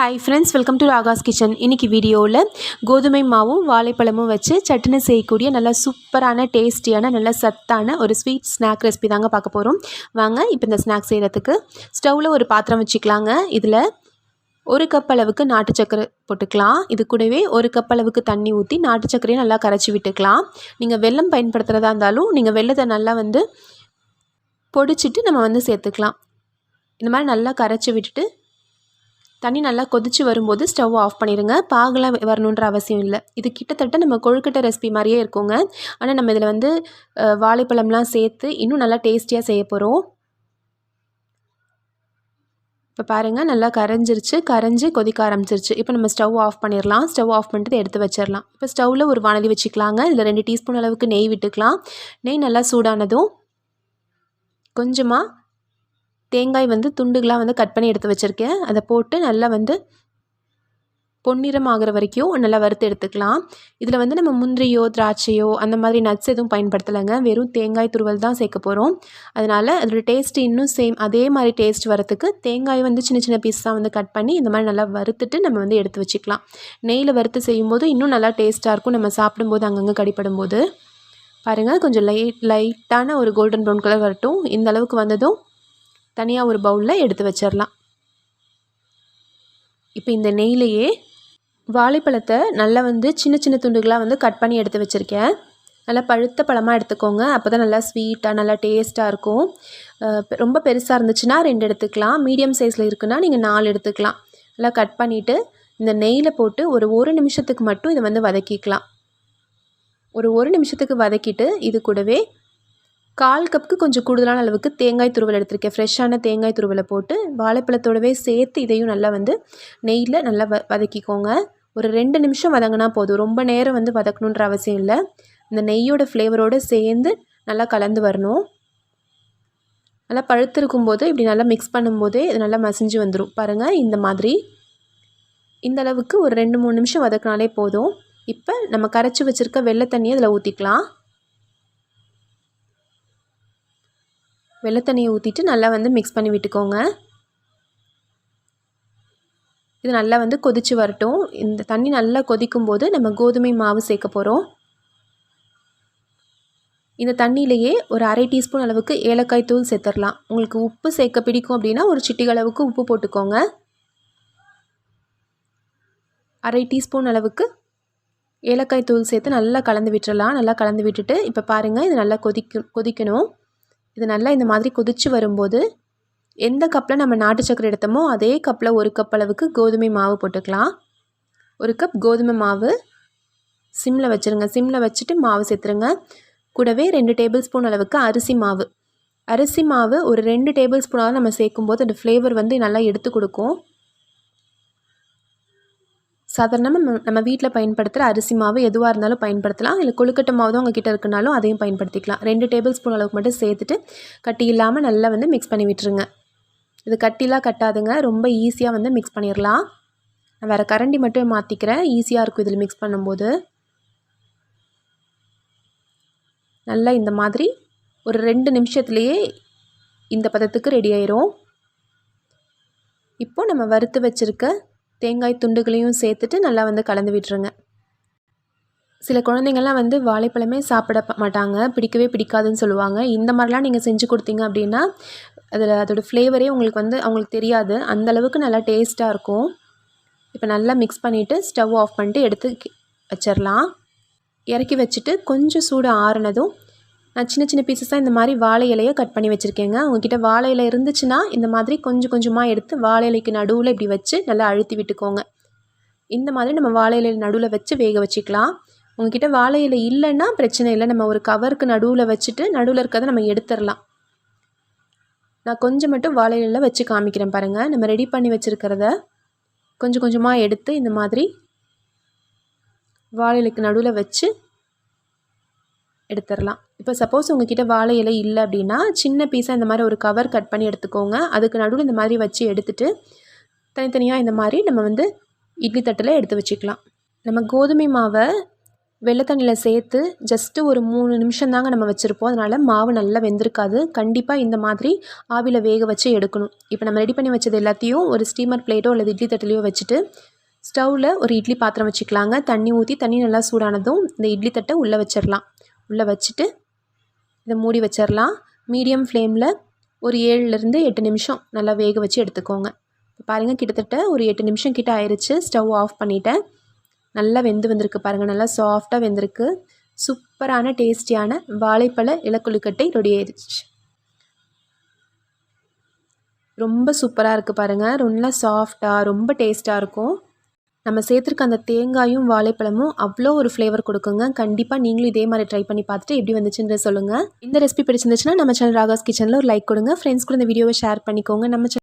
Hi friends welcome to Ragas kitchen இன்றைக்கி வீடியோவில் கோதுமை மாவும் வாழைப்பழமும் வச்சு சட்டுன்னு செய்யக்கூடிய நல்லா சூப்பரான டேஸ்டியான நல்ல சத்தான ஒரு ஸ்வீட் ஸ்நாக் ரெசிபி தாங்க பார்க்க போகிறோம் வாங்க இப்போ இந்த ஸ்நாக் செய்கிறதுக்கு ஸ்டவ்வில் ஒரு பாத்திரம் வச்சுக்கலாங்க. இதில் ஒரு கப் அளவுக்கு நாட்டு சக்கரை போட்டுக்கலாம். இது கூடவே ஒரு கப் அளவுக்கு தண்ணி ஊற்றி நாட்டு சக்கரையை நல்லா கரைச்சி விட்டுக்கலாம். நீங்கள் வெல்லம் பயன்படுத்துகிறதா இருந்தாலும் நீங்கள் வெள்ளத்தை நல்லா வந்து பொடிச்சிட்டு நம்ம வந்து சேர்த்துக்கலாம். இந்த மாதிரி நல்லா கரைச்சி விட்டுட்டு தண்ணி நல்லா கொதித்து வரும்போது ஸ்டவ் ஆஃப் பண்ணிடுங்க பாகெல்லாம் வரணுன்ற அவசியம் இல்லை. இது கிட்டத்தட்ட நம்ம கொழுக்கட்டை ரெசிபி மாதிரியே இருக்குங்க. ஆனால் நம்ம இதில் வந்து வாழைப்பழம்லாம் சேர்த்து இன்னும் நல்லா டேஸ்டியாக செய்ய போகிறோம் இப்போ பாருங்கள் நல்லா கரைஞ்சிருச்சு. கரைஞ்சி கொதிக்க ஆரம்பிச்சிருச்சு. இப்போ நம்ம ஸ்டவ் ஆஃப் பண்ணிடலாம் ஸ்டவ் ஆஃப் பண்ணிட்டு எடுத்து வச்சிடலாம் இப்போ ஸ்டவ்வில் ஒரு வானலி வச்சுக்கலாங்க. இதில் ரெண்டு டீஸ்பூன் அளவுக்கு நெய் விட்டுக்கலாம். நெய் நல்லா சூடானதும் கொஞ்சமாக தேங்காய் வந்து துண்டுகளாக வந்து கட் பண்ணி எடுத்து வச்சுருக்கேன். அதை போட்டு நல்லா வந்து பொன்னிறம் ஆகிற வரைக்கும் நல்லா வறுத்து எடுத்துக்கலாம். இதில் வந்து நம்ம முந்திரியோ திராட்சையோ அந்த மாதிரி நட்ஸ் எதுவும் பயன்படுத்தலைங்க. வெறும் தேங்காய் துருவல் தான் சேர்க்க போகிறோம் அதனால் அதோடய டேஸ்ட் இன்னும் சேம் அதே மாதிரி டேஸ்ட் வரத்துக்கு தேங்காய் வந்து சின்ன சின்ன பீஸாக வந்து கட் பண்ணி இந்த மாதிரி நல்லா வறுத்துட்டு நம்ம வந்து எடுத்து வச்சுக்கலாம். நெய்யில் வறுத்து செய்யும்போது இன்னும் நல்லா டேஸ்ட்டாக இருக்கும். நம்ம சாப்பிடும்போது அங்கங்கே கடிப்படும் போது பாருங்கள் கொஞ்சம் லைட் லைட்டான ஒரு கோல்டன் ப்ரௌன் கலர் வரட்டும். இந்த அளவுக்கு வந்ததும் தனியாக ஒரு பவுலில் எடுத்து வச்சிடலாம் இப்போ இந்த நெய்லையே வாழைப்பழத்தை நல்லா வந்து சின்ன சின்ன துண்டுகளாக வந்து கட் பண்ணி எடுத்து வச்சுருக்கேன். நல்லா பழுத்த பழமாக எடுத்துக்கோங்க. அப்போ தான் நல்லா ஸ்வீட்டாக நல்லா டேஸ்ட்டாக இருக்கும். ரொம்ப பெருசாக இருந்துச்சுன்னா ரெண்டு எடுத்துக்கலாம். மீடியம் சைஸில் இருக்குன்னா நீங்கள் நாலு எடுத்துக்கலாம். நல்லா கட் பண்ணிவிட்டு இந்த நெய்யில் போட்டு ஒரு ஒரு நிமிஷத்துக்கு மட்டும் இதை வந்து வதக்கிக்கலாம். ஒரு ஒரு நிமிஷத்துக்கு வதக்கிட்டு இது கூடவே கால் கப்புக்கு கொஞ்சம் கூடுதலான அளவுக்கு தேங்காய் துருவல் எடுத்திருக்கேன். ஃப்ரெஷ்ஷான தேங்காய் துருவலை போட்டு வாழைப்பழத்தோடவே சேர்த்து இதையும் நல்லா வந்து நெய்யில் நல்லா வ வதக்கிக்கோங்க. ஒரு ரெண்டு நிமிஷம் வதங்கினா போதும். ரொம்ப நேரம் வந்து வதக்கணுன்ற அவசியம் இல்லை. இந்த நெய்யோட ஃப்ளேவரோடு சேர்ந்து நல்லா கலந்து வரணும். நல்லா பழுத்திருக்கும் போது இப்படி நல்லா மிக்ஸ் பண்ணும்போதே இது நல்லா மசிஞ்சு வந்துடும் பாருங்கள் இந்த மாதிரி. இந்த அளவுக்கு ஒரு ரெண்டு மூணு நிமிஷம் வதக்கினாலே போதும். இப்போ நம்ம கரைச்சி வச்சுருக்க வெள்ளை தண்ணியை அதில் ஊற்றிக்கலாம் வெள்ளை தண்ணியை ஊற்றிட்டு நல்லா வந்து மிக்ஸ் பண்ணி விட்டுக்கோங்க. இது நல்லா வந்து கொதித்து வரட்டும். இந்த தண்ணி நல்லா கொதிக்கும் போது நம்ம கோதுமை மாவு சேர்க்க போகிறோம் இந்த தண்ணியிலையே ஒரு அரை டீஸ்பூன் அளவுக்கு ஏலக்காய் தூள் சேர்த்துடலாம். உங்களுக்கு உப்பு சேர்க்க பிடிக்கும் அப்படின்னா ஒரு சிட்டிகளவுக்கு உப்பு போட்டுக்கோங்க. அரை டீஸ்பூன் அளவுக்கு ஏலக்காய் தூள் சேர்த்து நல்லா கலந்து விட்டுறலாம். நல்லா கலந்து விட்டுட்டு இப்போ பாருங்கள் இது நல்லா கொதிக்க கொதிக்கணும். இது நல்லா இந்த மாதிரி கொதித்து வரும்போது எந்த கப்பில் நம்ம நாட்டு சக்கரை எடுத்தோமோ அதே கப்பில் ஒரு கப் அளவுக்கு கோதுமை மாவு போட்டுக்கலாம். ஒரு கப் கோதுமை மாவு சிம்மில் வச்சுருங்க. சிம்மில் வச்சுட்டு மாவு சேர்த்துருங்க. கூடவே ரெண்டு டேபிள் ஸ்பூன் அளவுக்கு அரிசி மாவு. அரிசி மாவு ஒரு ரெண்டு டேபிள் ஸ்பூனாவது நம்ம சேர்க்கும்போது அந்த ஃப்ளேவர் வந்து நல்லா எடுத்து கொடுக்கும். சாதாரணமாக நம்ம நம்ம வீட்டில் பயன்படுத்துகிற அரிசி மாவு எதுவாக இருந்தாலும் பயன்படுத்தலாம். இல்லை கொழுக்கட்டை மாவு தான் உங்ககிட்ட இருக்குனாலும் அதையும் பயன்படுத்திக்கலாம். ரெண்டு டேபிள் ஸ்பூன் அளவுக்கு மட்டும் சேர்த்துட்டு கட்டி இல்லாமல் நல்லா வந்து மிக்ஸ் பண்ணி விட்டுருங்க. இது கட்டிலாம் கட்டாதுங்க. ரொம்ப ஈஸியாக வந்து மிக்ஸ் பண்ணிடலாம் நான் வேறு கரண்டி மட்டும் மாற்றிக்கிறேன் ஈஸியாக இருக்கும் இதில் மிக்ஸ் பண்ணும்போது. நல்லா இந்த மாதிரி ஒரு ரெண்டு நிமிஷத்துலேயே இந்த பதத்துக்கு ரெடி ஆயிரும். இப்போ நம்ம வறுத்து வச்சுருக்க தேங்காய் துண்டுகளையும் சேர்த்துட்டு நல்லா வந்து கலந்து விட்டுருங்க. சில குழந்தைங்கள்லாம் வந்து வாழைப்பழமே சாப்பிட மாட்டாங்க. பிடிக்கவே பிடிக்காதுன்னு சொல்லுவாங்க. இந்த மாதிரிலாம் நீங்கள் செஞ்சு கொடுத்தீங்க அப்படின்னா அதில் அதோடய ஃப்ளேவரே உங்களுக்கு வந்து அவங்களுக்கு தெரியாது. அந்தளவுக்கு நல்லா டேஸ்ட்டாக இருக்கும். இப்போ நல்லா மிக்ஸ் பண்ணிவிட்டு ஸ்டவ் ஆஃப் பண்ணிட்டு எடுத்து வச்சிடலாம் இறக்கி வச்சுட்டு கொஞ்சம் சூடு ஆறுனதும் சின்ன சின்ன பீசஸாக இந்த மாதிரி வாழை இலையை கட் பண்ணி வச்சுருக்கேங்க. உங்ககிட்ட வாழை இலை இருந்துச்சுன்னா இந்த மாதிரி கொஞ்சம் கொஞ்சமாக எடுத்து வாழை இலைக்கு நடுவில் இப்படி வச்சு நல்லா அழுத்தி விட்டுக்கோங்க. இந்த மாதிரி நம்ம வாழை இலை நடுவில் வச்சு வேக வச்சுக்கலாம். உங்ககிட்ட வாழை இலை இல்லைன்னா பிரச்சனை இல்லை. நம்ம ஒரு கவருக்கு நடுவில் வச்சுட்டு நடுவில் இருக்கிறத நம்ம எடுத்துடலாம். நான் கொஞ்சம் மட்டும் வாழை இலையில் வச்சு காமிக்கிறேன் பாருங்கள் நம்ம ரெடி பண்ணி வச்சுருக்கிறத கொஞ்சம் கொஞ்சமாக எடுத்து இந்த மாதிரி வாழை இலைக்கு நடுவில் வச்சு எடுத்துடலாம். இப்போ சப்போஸ் உங்ககிட்ட வாழை இலை இல்லை அப்படின்னா சின்ன பீஸாக இந்த மாதிரி ஒரு கவர் கட் பண்ணி எடுத்துக்கோங்க. அதுக்கு நடுவில் இந்த மாதிரி வச்சு எடுத்துகிட்டு தனித்தனியாக இந்த மாதிரி நம்ம வந்து இட்லி தட்டில் எடுத்து வச்சுக்கலாம். நம்ம கோதுமை மாவை வெள்ளை தண்ணியில் சேர்த்து ஜஸ்ட்டு ஒரு மூணு நிமிஷம் தாங்க நம்ம வச்சுருப்போம். அதனால் மாவு நல்லா வெந்திருக்காது. கண்டிப்பாக இந்த மாதிரி ஆவியில் வேக வச்சு எடுக்கணும். இப்போ நம்ம ரெடி பண்ணி வச்சது எல்லாத்தையும் ஒரு ஸ்டீமர் பிளேட்டோ அல்லது இட்லி தட்டிலையோ வச்சுட்டு ஸ்டவ்வில் ஒரு இட்லி பாத்திரம் வச்சுக்கலாங்க. தண்ணி ஊற்றி தண்ணி நல்லா சூடானதும் இந்த இட்லி தட்டை உள்ளே வச்சிடலாம். உள்ளே வச்சுட்டு இதை மூடி வச்சிடலாம் மீடியம் ஃப்ளேமில் ஒரு ஏழுலேருந்து எட்டு நிமிஷம் நல்லா வேக வச்சு எடுத்துக்கோங்க. இப்போ பாருங்கள் கிட்டத்தட்ட ஒரு எட்டு நிமிஷம் கிட்ட ஆயிடுச்சு ஸ்டவ் ஆஃப் பண்ணிட்டேன். நல்லா வெந்து வந்திருக்கு பாருங்கள் நல்லா சாஃப்டாக வெந்திருக்கு. சூப்பரான டேஸ்டியான வாழைப்பழ இலக்குழுக்கட்டை ரெடி ஆயிடுச்சு ரொம்ப சூப்பராக இருக்குது பாருங்கள் ரொம்ப சாஃப்டாக ரொம்ப டேஸ்ட்டாக இருக்கும். நம்ம சேர்த்துருக்க அந்த தேங்காயும் வாழைப்பழமும் அவ்வளோ ஒரு ஃப்ளேவர் கொடுக்குங்க. கண்டிப்பாக நீங்களும் இதே மாதிரி ட்ரை பண்ணி பார்த்துட்டு எப்படி வந்துச்சுன்ற சொல்லுங்கள் இந்த ரெசிபி பிடிச்சிருந்துச்சுன்னா நம்ம சேனல் ராகாஸ் கிச்சனில் ஒரு லைக் கொடுங்க. ஃப்ரெண்ட்ஸ் கூட இந்த வீடியோவை ஷேர் பண்ணிக்கோங்க. நம்ம